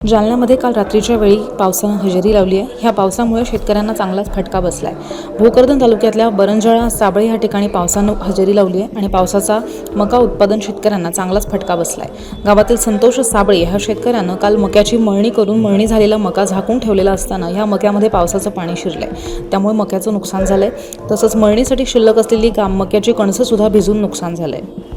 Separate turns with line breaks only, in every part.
जालन्यामध्ये काल रात्रीच्या वेळी पावसानं हजेरी लावली आहे. ह्या पावसामुळे शेतकऱ्यांना चांगलाच फटका बसला आहे भोकरदन तालुक्यातल्या बरंजळा साबळे ह्या ठिकाणी पावसानं हजेरी लावली आहे आणि पावसाचा मका उत्पादन शेतकऱ्यांना चांगलाच फटका बसला आहे गावातील संतोष साबळे ह्या शेतकऱ्यानं काल मक्याची मळणी करून मळणी झालेला मका झाकून ठेवलेला असताना ह्या मक्यामध्ये पावसाचं पाणी शिरलं आहे त्यामुळे मक्याचं नुकसान झालं आहे तसंच मळणीसाठी शिल्लक असलेली काम मक्याची कणसंसुद्धा भिजून नुकसान झालं आहे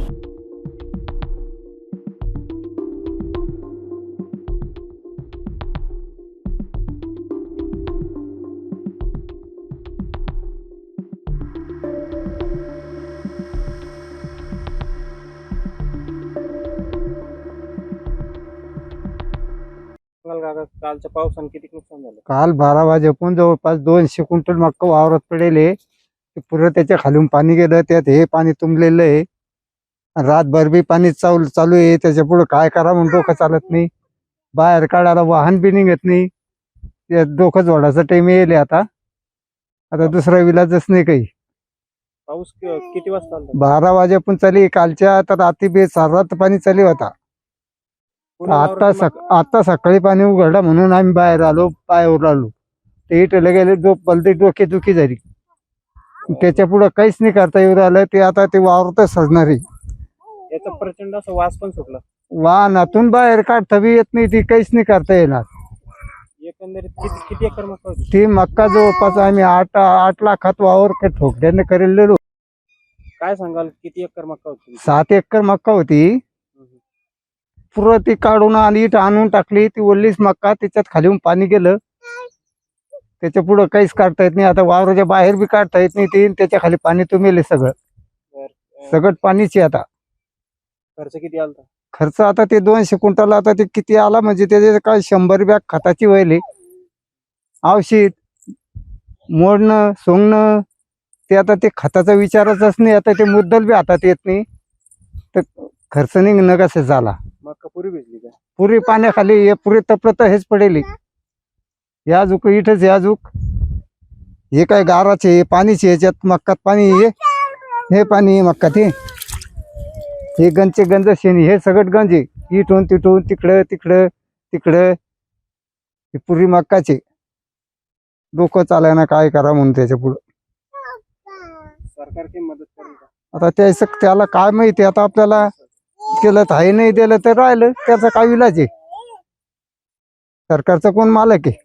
सांगाल काका कालच्या पावसानं किती नुकसान झालं?
काल बारा वाजेपासून जवळपास दोनशे क्विंटल मक्का वावरात पडेल. आहे. ते पुरं त्याच्या खालून पाणी गेलं त्यात हे पाणी तुंबलेलं आहे. आणि रातभर बी पाणी चालू चालू आहे. त्याच्या पुढे काय करा म्हणून डोकं चालत नाही. बाहेर काढायला वाहन बी निघत नाही. ते डोकं जोडायचा टाइम येईल आता. आता दुसरा विलाजच नाही काही.
पाऊस कि- किती वाजता आला?
बारा वाजेपासून चाली कालच्या आता रात्री बी रात पाणी चालू होता आता सक आता सकाळी पाणी उघडलं म्हणून आम्ही बाहेर आलो पायावर आलो ते इटले गेले डोक बलते डोके दुखी झाली. त्याच्या पुढं काहीच नाही करता येऊ राहिलं ते आता ते वावरतच सजणार आहे.
याचा प्रचंड असा वास पण सुटला.
वाहनातून बाहेर काढता बी येत नाही ती काहीच नाही करता येणार.
एकंदरीत किती किती एकर मका होती?
ती मक्का जवळपास आम्ही आठ आठ लाखात वावर का ठोकड्याने करेलेलो.
काय सांगाल किती एकर मका होती?
सात एकर मक्का होती. पुरं ती काढून आणि आणून टाकली. ती ओल्लीच मक्का त्याच्यात खालीहून पाणी गेलं. त्याच्या पुढं काहीच काढता येत नाही. आता वावराच्या बाहेर बी काढता येत नाही ती. त्याच्याखाली पाणी तुंबेले सगळं. सगळं पाणीच आहे आता.
खर्च किती आलता?
खर्च आता ते दोनशे क्विंटल आता ते किती आला म्हणजे त्याचे काय शंभर बॅग खताची व्हायली औषध मोडणं सोंगणं ते आता ते खताचा विचारच नाही. आता ते मुद्दल बी हातात येत नाही. तर खर्च निघणं कसं झाला?
पुरी
पाण्याखाली हे पुरे तपलं तर हेच पडेल. या जुक इथंच या जुक हे काय गाराचे पाणीचे याच्यात मक्कात पाणी हे हे पाणी मक्कात हे. हे गंजचे गंज शेणी हे सगळं गंज आहे. इथून तिथून तिकडं तिकडं तिकडं. हे पुरी मक्काचे डोकं चालायना काय करा म्हणून त्याच्या पुढं.
सरकार काही मदत
आता त्याचं त्याला काय माहिती आता आपल्याला केलं तर आहे नाही दिलं तर राहिलं त्याचा काय इलाज आहे? सरकारचा कोण मालक आहे?